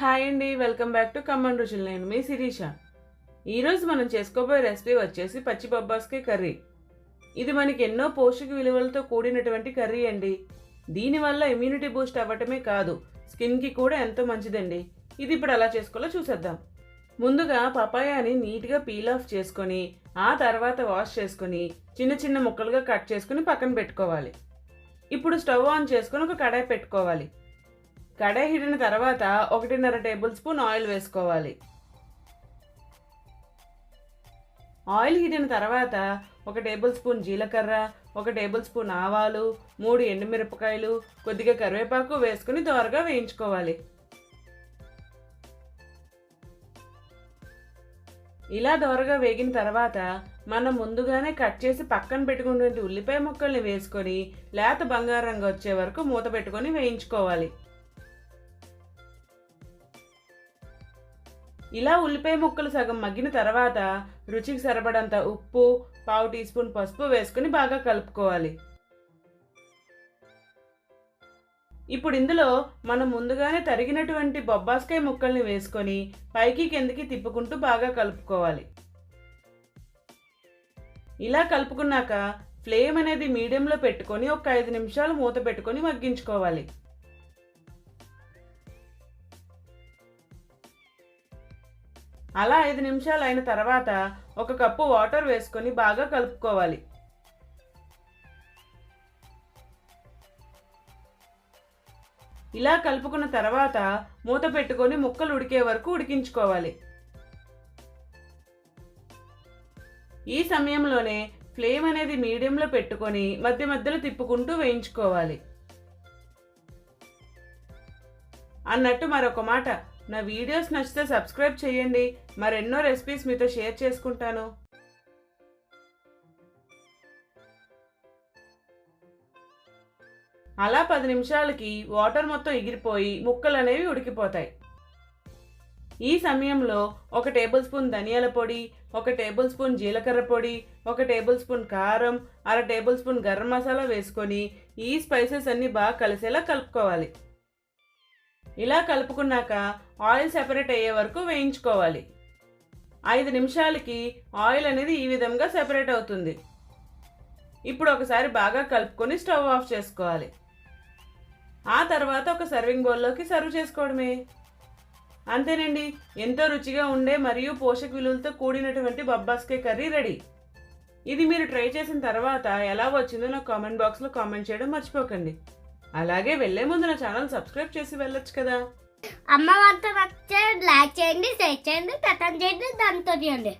Hi అండి welcome back to come on రుచులు. నేను మీ శిరీష. ఈరోజు మనం చేసుకోబోయే రెసిపీ వచ్చేసి పచ్చి బొబ్బాస్కాయ కర్రీ. ఇది మనకి ఎన్నో పోషక విలువలతో కూడినటువంటి కర్రీ అండి. దీనివల్ల ఇమ్యూనిటీ బూస్ట్ అవ్వటమే కాదు స్కిన్కి కూడా ఎంతో మంచిదండి. ఇది ఇప్పుడు ఎలా చేసుకోవాలో చూసేద్దాం. ముందుగా పపాయాని నీట్గా పీల్ ఆఫ్ చేసుకొని ఆ తర్వాత వాష్ చేసుకొని చిన్న చిన్న ముక్కలుగా కట్ చేసుకుని పక్కన పెట్టుకోవాలి. ఇప్పుడు స్టవ్ ఆన్ చేసుకొని ఒక కడాయి పెట్టుకోవాలి. కడాయి హిడిన తర్వాత ఒకటిన్నర టేబుల్ స్పూన్ ఆయిల్ వేసుకోవాలి. ఆయిల్ హిడిన తర్వాత ఒక టేబుల్ స్పూన్ జీలకర్ర ఒక టేబుల్ స్పూన్ ఆవాలు మూడు ఎండుమిరపకాయలు కొద్దిగా కరివేపాకు వేసుకుని దోరగా వేయించుకోవాలి. ఇలా దోరగా వేగిన తర్వాత మనం ముందుగానే కట్ చేసి పక్కన పెట్టుకున్నటువంటి ఉల్లిపాయ ముక్కల్ని వేసుకొని లేత బంగారంగా వచ్చే వరకు మూత పెట్టుకొని వేయించుకోవాలి. ఇలా ఉల్లిపాయ ముక్కలు సగం మగ్గిన తర్వాత రుచికి సరిపడంత ఉప్పు పావు టీ స్పూన్ పసుపు వేసుకుని బాగా కలుపుకోవాలి. ఇప్పుడు ఇందులో మనం ముందుగానే తరిగినటువంటి బొబ్బాస్కాయ ముక్కల్ని వేసుకొని పైకి కిందకి తిప్పుకుంటూ బాగా కలుపుకోవాలి. ఇలా కలుపుకున్నాక ఫ్లేమ్ అనేది మీడియంలో పెట్టుకొని ఒక ఐదు నిమిషాలు మూత పెట్టుకొని మగ్గించుకోవాలి. అలా ఐదు నిమిషాలు అయిన తర్వాత ఒక కప్పు వాటర్ వేసుకొని బాగా కలుపుకోవాలి. ఇలా కలుపుకున్న తర్వాత మూత పెట్టుకొని ముక్కలు ఉడికే వరకు ఉడికించుకోవాలి. ఈ సమయంలోనే ఫ్లేమ్ అనేది మీడియంలో పెట్టుకొని మధ్య మధ్యలో తిప్పుకుంటూ వేయించుకోవాలి. అన్నట్టు మరొక మాట నా వీడియోస్ నచ్చితే సబ్స్క్రైబ్ చేయండి. మరెన్నో రెసిపీస్ మీతో షేర్ చేసుకుంటాను. అలా పది నిమిషాలకి వాటర్ మొత్తం ఎగిరిపోయి ముక్కలు అనేవి ఉడికిపోతాయి. ఈ సమయంలో ఒక టేబుల్ స్పూన్ ధనియాల పొడి ఒక టేబుల్ స్పూన్ జీలకర్ర పొడి ఒక టేబుల్ స్పూన్ కారం అర టేబుల్ స్పూన్ గరం మసాలా వేసుకొని ఈ స్పైసెస్ అన్నీ బాగా కలిసేలా కలుపుకోవాలి. ఇలా కలుపుకున్నాక ఆయిల్ సెపరేట్ అయ్యే వరకు వేయించుకోవాలి. ఐదు నిమిషాలకి ఆయిల్ అనేది ఈ విధంగా సెపరేట్ అవుతుంది. ఇప్పుడు ఒకసారి బాగా కలుపుకొని స్టవ్ ఆఫ్ చేసుకోవాలి. ఆ తర్వాత ఒక సర్వింగ్ బౌల్లోకి సర్వ్ చేసుకోవడమే. అంతేనండి ఎంతో రుచిగా ఉండే మరియు పోషక విలువలతో కూడినటువంటి బబ్బాస్కే కర్రీ రెడీ. ఇది మీరు ట్రై చేసిన తర్వాత ఎలా వచ్చిందో నాకు కామెంట్ బాక్స్లో కామెంట్ చేయడం మర్చిపోకండి. అలాగే వెళ్ళే ముందు నా ఛానల్ సబ్స్క్రైబ్ చేసి వెళ్ళొచ్చు కదా. అమ్మ వంట నచ్చే లైక్ చేయండి షేర్ చేయండి కథం చేయండి దాంతో చేయండి